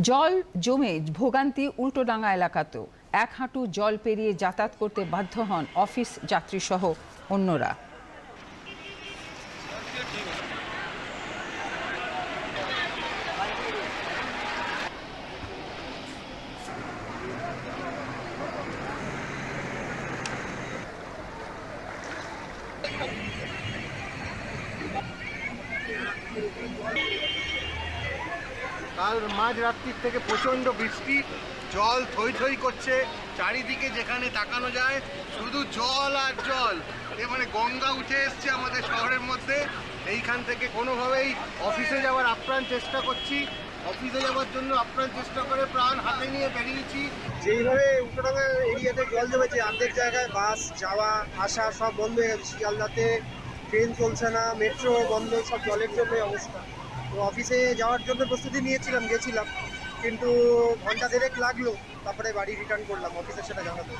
জল জমে ভোগান্তি উল্টোডাঙ্গা এলাকাতেও। এক হাঁটু জল পেরিয়ে যাতায়াত করতে বাধ্য হন অফিস যাত্রীসহ অন্যরা। কাল মাঝরাত্রির থেকে প্রচণ্ড বৃষ্টি, জল থই থই করছে, চারিদিকে যেখানে তাকানো যায় শুধু জল আর জল। এ মানে গঙ্গা উঠে এসছে আমাদের শহরের মধ্যে। এইখান থেকে কোনোভাবেই অফিসে যাওয়ার আপ্রাণ চেষ্টা করছি। অফিসে যাওয়ার জন্য আপ্রাণ চেষ্টা করে প্রাণ হাতে নিয়ে বেরিয়েছি। যেইভাবে উল্টোডাঙ্গা এরিয়াতে জল জমেছে, অর্ধেক জায়গায় বাস, যাওয়া, আসা সব বন্ধ হয়ে গেছে। শিয়ালদাতে ট্রেন চলছে না, মেট্রো বন্ধ, সব জলের জন্য অবস্থা। তো অফিসে যাওয়ার জন্য প্রস্তুতি নিয়েছিলাম, গেছিলাম। কিন্তু ঘণ্টা দেড়েক লাগল, তারপরে বাড়ি রিটার্ন করলাম অফিসের সেটা জানাতে